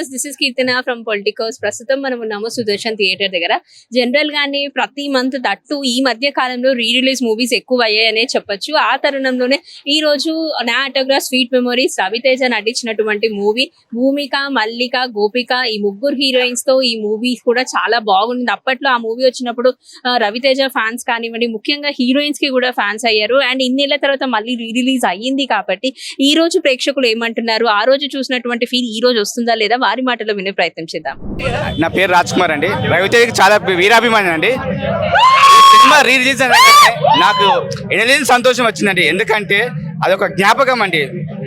Viewers this is Keerthana from politicals ప్రస్తుతం మనం ఉన్నాము సుదర్శన్ థియేటర్ దగ్గర. జనరల్ గానే ప్రతి మంత్ తట్టు ఈ మధ్య కాలంలో రీ రిలీజ్ మూవీస్ ఎక్కువ అయ్యాయనే చెప్పొచ్చు. ఆ తరుణంలోనే ఈ రోజు నా ఆటోగ్రాఫ్ స్వీట్ మెమరీస్ రవితేజ నటించినటువంటి మూవీ భూమిక మల్లిక గోపిక ఈ ముగ్గురు హీరోయిన్స్తో ఈ మూవీ కూడా చాలా బాగుంది. అప్పట్లో ఆ మూవీ వచ్చినప్పుడు రవితేజ ఫ్యాన్స్ కానివ్వండి ముఖ్యంగా హీరోయిన్స్కి కూడా ఫ్యాన్స్ అయ్యారు. అండ్ ఇన్నేళ్ళ తర్వాత మళ్ళీ రీ రిలీజ్ అయ్యింది కాబట్టి ఈ రోజు ప్రేక్షకులు ఏమంటున్నారు? ఆ రోజు చూసినటువంటి ఫీల్ ఈ రోజు వస్తుందా లేదా? వారి మాటలో వినే ప్రయత్నం చేద్దాం. నా పేరు రాజ్ కుమార్ అండి. రవితేజకి చాలా వీరాభిమాని అండి. సినిమా రీ రిలీజ్ నాకు ఎనలేని సంతోషం వచ్చిందండి. ఎందుకంటే అదొక జ్ఞాపకం అండి.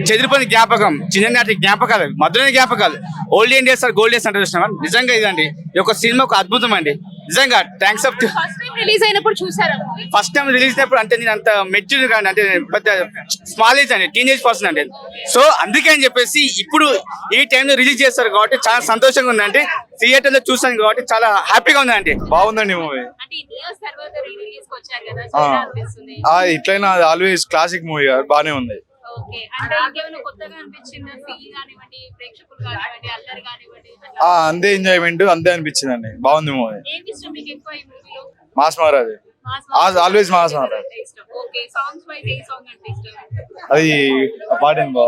చెదిరిపోయిన జ్ఞాపకం చిన్ననాటి జ్ఞాపకాలు మధురైన జ్ఞాపకాలు. Old India sir gold days అంటే నిజంగా ఇదండి. ఈ యొక్క సినిమా ఒక అద్భుతం అండి. నిజంగా thanks of first time release అయినప్పుడు చూసారా? ఫస్ట్ టైం రిలీజ్ అయినప్పుడు అంటే నేను అంత మెచ్యూర్ కానీ అంటే నేను పెద్ద స్మాల్ ఏజ్ అండి టీనేజ్ పర్సన్ అండి. సో అందుకే అని చెప్పేసి ఇప్పుడు ఈ టైంలో రిలీజ్ చేస్తారు కాబట్టి చాలా సంతోషంగా ఉందండి. థియేటర్లో చూసాను కాబట్టి చాలా హ్యాపీగా ఉందండి. బాగుందండి మూవీ ఇట్లయినా ఆల్వేస్ క్లాసిక్ మూవీ బాగానే ఉంది. ఓకే. అంటే ఇంకేమైనా కొత్తగా అనిపించిందా? ఫీల్ కానివ్వండి ప్రేక్షకులు కానివ్వండి అల్లరి కానివ్వండి ఆ అందే ఎంజాయ్మెంట్ అంతే అనిపించిందండి. బాగుంది మూవీ. ఏమి ఇష్టం మీకు ఎక్కువ ఈ మూవీలో? Mass Maharaj. always mass marathi. Okay. Songs wise ఏ సాంగ్ అంటే ఇష్టం? అది ఆ పాట ఏం బా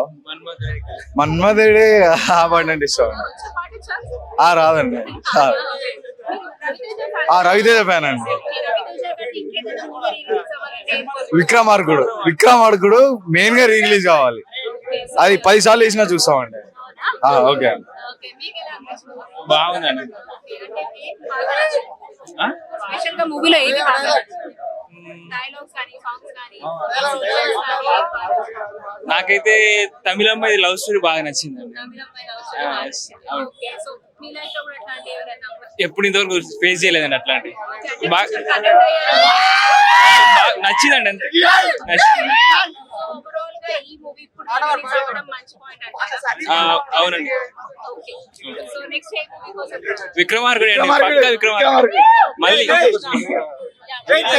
మన్మధుడే ఆ పాట అంటే ఇష్టం. కొంచెం? ఆ రాదండి. ఆ. రవితేజ fan. ఆ రవితేజ ఫ్యాన్ అండి. ఓకే, రవితేజ కంటే ఇంకేదైనా movie విక్రమార్కుడు. విక్రమార్కుడు మెయిన్గా రిలీజ్ కావాలి. అది పది సార్లు వేసినా చూస్తామండి. ఆ, ఓకే అండి? బాగుందండి. మూవీలో ఏది? నాకైతే తమిళ అమ్మాయి లవ్ స్టోరీ బాగా నచ్చిందండి నచ్చింది. ఓకే, సో మీ లైఫ్లో కూడా అట్లాంటి ఎవరైనా ఎప్పుడు ఇంతవరకు ఫేస్ చేయలేదండి అట్లాంటి? బాగా నచ్చిందండి అంతే. అవునండి ఓకే సో నెక్స్ట్ ఏ మూవీ కోసం విక్రమార్కుడు అండి. పక్కా విక్రమార్కుడు. మళ్ళీ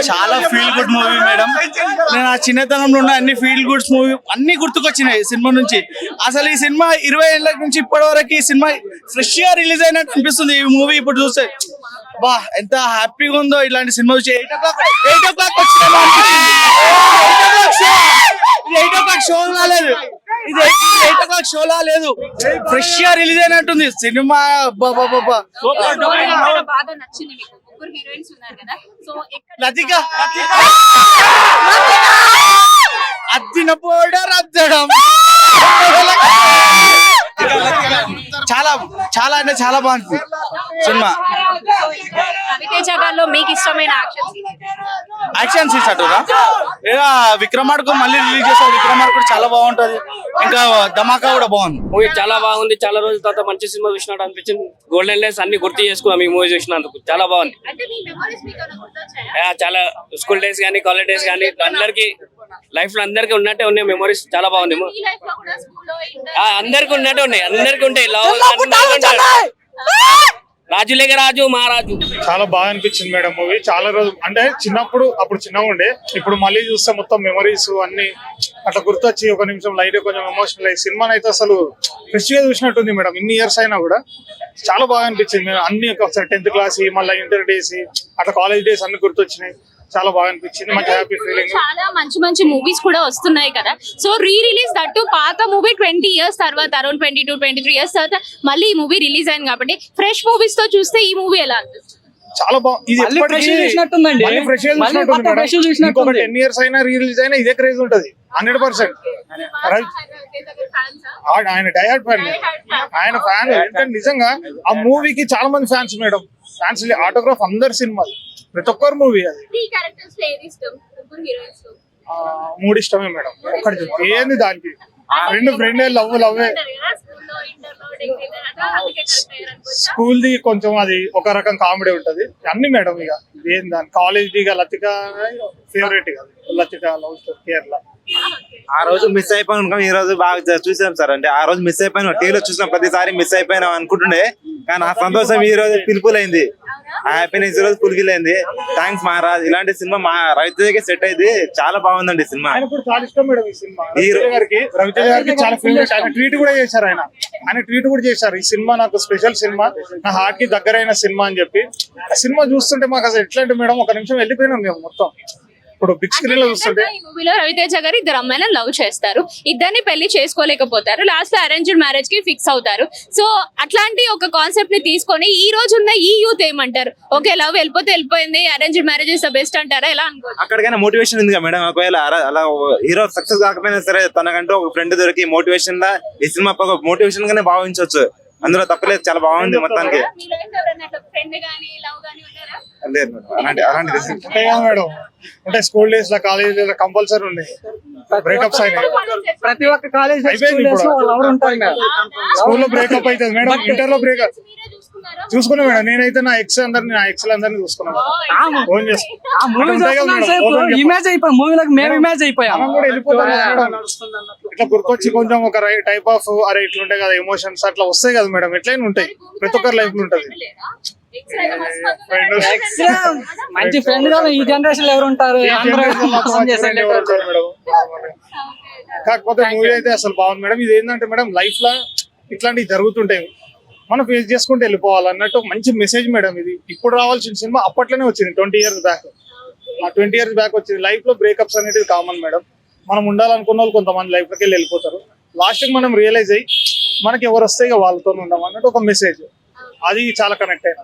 చాలా ఫీల్ గుడ్ మూవీ మేడం నేను ఆ చిన్నతనంలో ఉన్న అన్ని ఫీల్ గుడ్స్ మూవీ అన్ని గుర్తుకొచ్చినాయి ఈ సినిమా నుంచి. అసలు ఈ సినిమా ఇరవై ఏళ్ళ నుంచి ఇప్పటి వరకు ఈ సినిమా ఫ్రెష్గా రిలీజ్ అయినట్టు అనిపిస్తుంది. ఈ మూవీ ఇప్పుడు చూస్తే బా ఎంత హ్యాపీగా ఉందో ఇలాంటి సినిమా చూసి. Eight o'clock eight o'clock వచ్చిన ఎయిట్ ఓ క్లాక్ షో రాలేదు ఇది ఎయిట్ ఓ క్లాక్ షో లేదు ఫ్రెష్గా రిలీజ్ అయినట్టుంది సినిమా బాబా బాబా ఎవరైనా బాగా నచ్చింది మీకు. ముగ్గురు హీరోయిన్స్ ఉన్నారు కదా. సో ఎక్కడ లతిక. అద్దిన పౌడర్ అద్దడం చాలా చాలా అంటే చాలా బాగుంటుంది సినిమా. రవితేజ గారిలో మీకు ఇష్టమైన యాక్షన్ యాక్షన్ సీన్స్ అటురా ఇక విక్రమార్కు మళ్ళీ రిలీజ్ చేస్తారు విక్రమార్కుడు చాలా బాగుంటది. ఇంకా ధమాకా కూడా బాగుంది. మూవీ చాలా బాగుంది. చాలా రోజుల తర్వాత మంచి సినిమా చూసినట్టు అనిపించింది. గోల్డెన్ డేస్ అన్ని గుర్తు చేసుకున్నాం ఈ మూవీ చూసినందుకు. చాలా బాగుంది. చాలా స్కూల్ డేస్ కానీ కాలేజ్ డేస్ కానీ అందరికి లైఫ్లో అందరికి ఉన్నట్టే ఉన్నాయి మెమరీస్ చాలా బాగుంది. మీ లైఫ్లో కూడా స్కూల్లో ఆ, అందరికి ఉన్నట్టే ఉన్నాయి. అందరికి ఉంటాయి. లవ్ అందరికీ ఉంటాయి. రాజులేక రాజు మహారాజు చాలా బాగా అనిపించింది మేడం మూవీ. చాలా రోజు అంటే చిన్నప్పుడు అప్పుడు చిన్నగా ఉండే ఇప్పుడు మళ్ళీ చూస్తే మొత్తం మెమరీస్ అన్ని అట్లా గుర్తొచ్చి ఒక నిమిషం లైట్ కొంచెం ఎమోషనల్ అయ్యి సినిమాని అయితే అసలు ఫ్రెష్గా చూసినట్టుంది మేడం. ఇన్ని ఇయర్స్ అయినా కూడా. చాలా బాగా అనిపించింది. మేము అన్ని ఒకసారి టెన్త్ క్లాస్ మళ్ళీ ఇంటర్ డేస్ అట్లా కాలేజ్ డేస్ అన్ని గుర్తొచ్చినాయి. చాలా బాగా అనిపించింది. మంచి హ్యాపీ ఫీలింగ్ చాలా మంచి మంచి మూవీస్ కూడా వస్తున్నాయి కదా. సో రీ రిలీజ్ దట్టు పాత మూవీ ట్వంటీ ఇయర్స్ తర్వాత around twenty two twenty three years తర్వాత మళ్ళీ ఈ మూవీ రిలీజ్ అయింది కాబట్టి ఫ్రెష్ మూవీస్తో చూస్తే ఈ మూవీ ఎలా అనిపిస్తుంది? చాలా బాగుంది ఇది. ఇంకొక టెన్ ఇయర్స్ అయినా రిలీజ్ అయినా ఇదే క్రేజ్ ఉంటది. Hundred percent. ఆయన డయాడ్ ఫ్యాన్ ఆయన ఫ్యాన్ ఎందుకంటే నిజంగా ఆ మూవీకి చాలా మంది ఫ్యాన్స్ మేడం. ఫ్యాన్స్ ఆటోగ్రాఫ్ అందరి సినిమా ప్రతి ఒక్కరు మూవీ అది. మూడు ఇష్టమే మేడం. ఒక్కటి చెప్పు. ఏంది దానికి? ఫ్రెండ్ ఫ్రెండ్ లవ్ లవ్ స్కూల్లో ఇంటర్లో డిగ్రీ అట్లా అందుకే కరెక్ట్ అయ్యారు అనుకోవచ్చా స్కూల్ ది కొంచెం అది ఒక రకం కామెడీ ఉంటది. అన్ని మేడం ఇక. ఏం దాని? కాలేజ్ ది ఇక లతిక ఫేవరెట్ ఇక లతిక లవ్ స్టోరీ కేరళ. ఆ రోజు మిస్ అయిపోయినాం ఈ రోజు బాగా చూసాం సార్. అంటే ఆ రోజు మిస్ అయిపోయినా. టీవీలో చూసిన ప్రతిసారి మిస్ అయిపోయినాం అనుకుంటుండే. కానీ ఆ సంతోషం ఈ రోజు పిలుపులైంది. ఆ హ్యాపీనెస్ ఈ రోజు ఫుల్ఫిల్ అయింది. థ్యాంక్స్ మహారాజ్. ఇలాంటి సినిమా మా రవితేజకి సెట్ అయింది. చాలా బాగుందండి సినిమా. ఆయన కూడా చాలా ఇష్టం మేడం ఈ సినిమా. ఈ రో- రవితేజ గారికి రవితేజ గారికి చాలా ఫేవరెట్ ఆయన ట్వీట్ కూడా చేశారు ఆయన. ఆయన ట్వీట్ కూడా చేశారు. ఈ సినిమా నాకు స్పెషల్ సినిమా. నా హార్ట్కి దగ్గరైన సినిమా అని చెప్పి. ఆ సినిమా చూస్తుంటే మాకు అసలు ఎట్లాంటి మేడం ఒక నిమిషం వెళ్ళిపోయినాం మేము మొత్తం. ఇప్పుడు బిగ్ స్క్రీన్లో చూస్తుంటే ఈ మూవీలో రవితేజ గారు ఇద్దరు అమ్మాయిలను లవ్ చేస్తారు. ఇద్దరిని పెళ్ళి చేసుకోలేకపోతారు. లాస్ట్లో అరేంజ్డ్ మ్యారేజ్కి ఫిక్స్ అవుతారు. సో అట్లాంటి ఒక కాన్సెప్ట్ని తీసుకొని ఈ రోజు ఉన్న ఈ యూత్ ఏమంటారు? ఓకే లవ్ వెళ్ళిపోతే వెళ్ళిపోయింది arranged marriage is the best అంటారా? ఎలా అనుకోవచ్చు? అక్కడికైనా మోటివేషన్ ఉంది మేడం. ఒకవేళ అలా- అలా హీరో సక్సెస్ కాకపోయినా సరే తనకంటూ ఒక ఫ్రెండ్ దొరికి మోటివేషన్ లా ఈ సినిమా మోటివేషన్ గానే భావించవచ్చు. అందులో తప్పలేదు చాలా బాగుంది మొత్తానికి. ఫ్రెండ్ గానీ లవ్ గానీ ఉన్నారా? లేదు మేడం అలాంటి మేడం? అంటే స్కూల్ డేస్లో కాలేజ్లో కంపల్సరీ ఉంది బ్రేకప్స్ అయినాయి. ప్రతి ఒక్క కాలేజ్ అయిపోయింది ఇప్పుడు. ఎవరు ఉంటారు మేడం. స్కూల్లో బ్రేకప్ అవుతుంది మేడం ఇంటర్లో బ్రేకప్ చూసుకున్నారా చూసుకున్నా మేడం. నేనైతే నా ఎక్స్ అందరిని నా ఎక్స్ అందరిని చూసుకున్నాను. ఫోన్ చేసి ఆ మూవీ అట్లా ఉంటాయి కదా చూస్తున్నంత మేడం, సేపు. ఓపెన్ చెప్పు. ఇమేజ్ అయిపోయాం మూవీలకు మేము ఇమేజ్ అయిపోయాం. ఇట్లా గుర్తొచ్చి కొంచెం ఒక టైప్ ఆఫ్ అరే ఇట్లా ఉంటాయి కదా ఎమోషన్స్ అట్లా వస్తాయి కదా మేడం. ఎట్లయినా ఉంటాయి. ప్రతి ఒక్కరి లైఫ్లో ఉంటది. మంచి ఫ్రెండ్గా ఈ జనరేషన్లో ఎవరు ఉంటారు? కాకపోతే మూవీ అయితే అసలు బాగుంది మేడం. ఇది ఏంటంటే మేడం లైఫ్లో ఇట్లాంటివి జరుగుతుంటాయి. మనం ఫేస్ చేసుకుంటూ వెళ్ళిపోవాలి అన్నట్టు మంచి మెసేజ్ మేడం ఇది. ఇప్పుడు రావాల్సిన సినిమా అప్పట్లోనే వచ్చింది ట్వంటీ ఇయర్స్ బ్యాక్ ఆ ట్వంటీ ఇయర్స్ బ్యాక్ వచ్చింది. లైఫ్లో బ్రేకప్స్ అనేది కామన్ మేడం మనం ఉండాలనుకున్న వాళ్ళు కొంతమంది లైఫ్లోకి వెళ్ళి వెళ్ళిపోతారు. లాస్ట్ మనం రియలైజ్ అయ్యి మనకి ఎవరు వస్తే ఇక వాళ్ళతో ఉండం అన్నట్టు ఒక మెసేజ్ అది చాలా కనెక్ట్ అయినా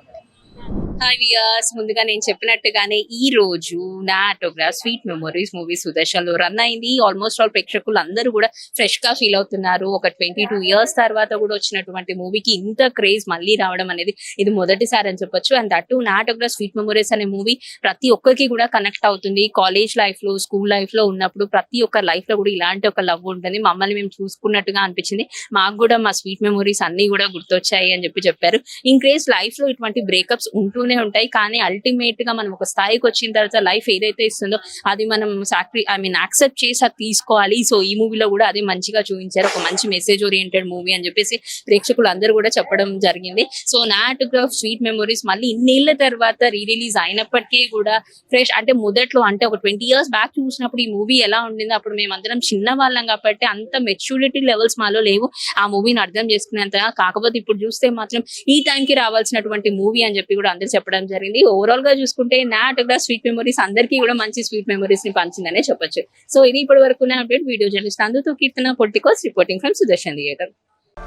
హాయ్ వియర్స్ ముందుగా నేను చెప్పినట్టుగానే ఈ రోజు నా ఆటోగ్రాఫ్ స్వీట్ మెమొరీస్ మూవీ సుదర్శన్లో రన్ అయింది. ఆల్మోస్ట్ ఆల్ ప్రేక్షకులు అందరూ కూడా ఫ్రెష్గా ఫీల్ అవుతున్నారు. ఒక ట్వంటీ టూ ఇయర్స్ తర్వాత కూడా వచ్చినటువంటి మూవీకి ఇంత క్రేజ్ మళ్ళీ రావడం అనేది ఇది మొదటిసారి అని చెప్పొచ్చు. అండ్ దట్టు నా ఆటోగ్రాఫ్ స్వీట్ మెమొరీస్ అనే మూవీ ప్రతి ఒక్కరికి కూడా కనెక్ట్ అవుతుంది. కాలేజ్ లైఫ్లో స్కూల్ లైఫ్లో ఉన్నప్పుడు ప్రతి ఒక్క లైఫ్లో కూడా ఇలాంటి ఒక లవ్ ఉంటుంది. మమ్మల్ని మేము చూసుకున్నట్టుగా అనిపించింది. మాకు కూడా మా స్వీట్ మెమొరీస్ అన్ని కూడా గుర్తొచ్చాయి అని చెప్పి చెప్పారు. ఇన్ లైఫ్లో ఇటువంటి బ్రేకప్స్ ఉంటూనే ఉంటాయి. కానీ అల్టిమేట్గా మనం ఒక స్థాయికి వచ్చిన తర్వాత లైఫ్ ఏదైతే ఇస్తుందో అది మనం సాక్రి ఐ మీన్ యాక్సెప్ట్ చేసి అది తీసుకోవాలి. సో ఈ మూవీలో కూడా అది మంచిగా చూపించారు. ఒక మంచి మెసేజ్ ఓరియంటెడ్ మూవీ అని చెప్పేసి ప్రేక్షకులు అందరూ కూడా చెప్పడం జరిగింది. సో నాటోగ్రాఫ్ స్వీట్ మెమొరీస్ మళ్ళీ ఇన్నేళ్ళ తర్వాత రీ రిలీజ్ అయినప్పటికీ కూడా ఫ్రెష్ అంటే మొదట్లో అంటే ఒక ట్వంటీ ఇయర్స్ బ్యాక్ చూసినప్పుడు ఈ మూవీ ఎలా ఉండిందో అప్పుడు మేమందరం చిన్న వాళ్ళం కాబట్టి అంత మెచ్యూరిటీ లెవెల్స్ మాలో లేవు. ఆ మూవీని అర్థం చేసుకునేంత కాకపోతే ఇప్పుడు చూస్తే మాత్రం ఈ టైంకి రావాల్సినటువంటి మూవీ అని చెప్పి కూడా అందరూ చెప్పడం జరిగింది. ఓవరాల్గా చూసుకుంటే నా ఆటోగ్రాఫ్ స్వీట్ మెమరీస్ అందరికీ కూడా మంచి స్వీట్ మెమరీస్ని పంచిందనే చెప్పొచ్చు. సో ఇది ఇప్పటి వరకు అప్డేట్. వీడియో జర్నలిస్ట్ అందుతో Keerthana Politicos reporting from Sudarshan theatre.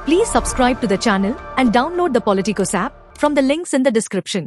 Please subscribe to the channel and download the Politicos app from the links in the description.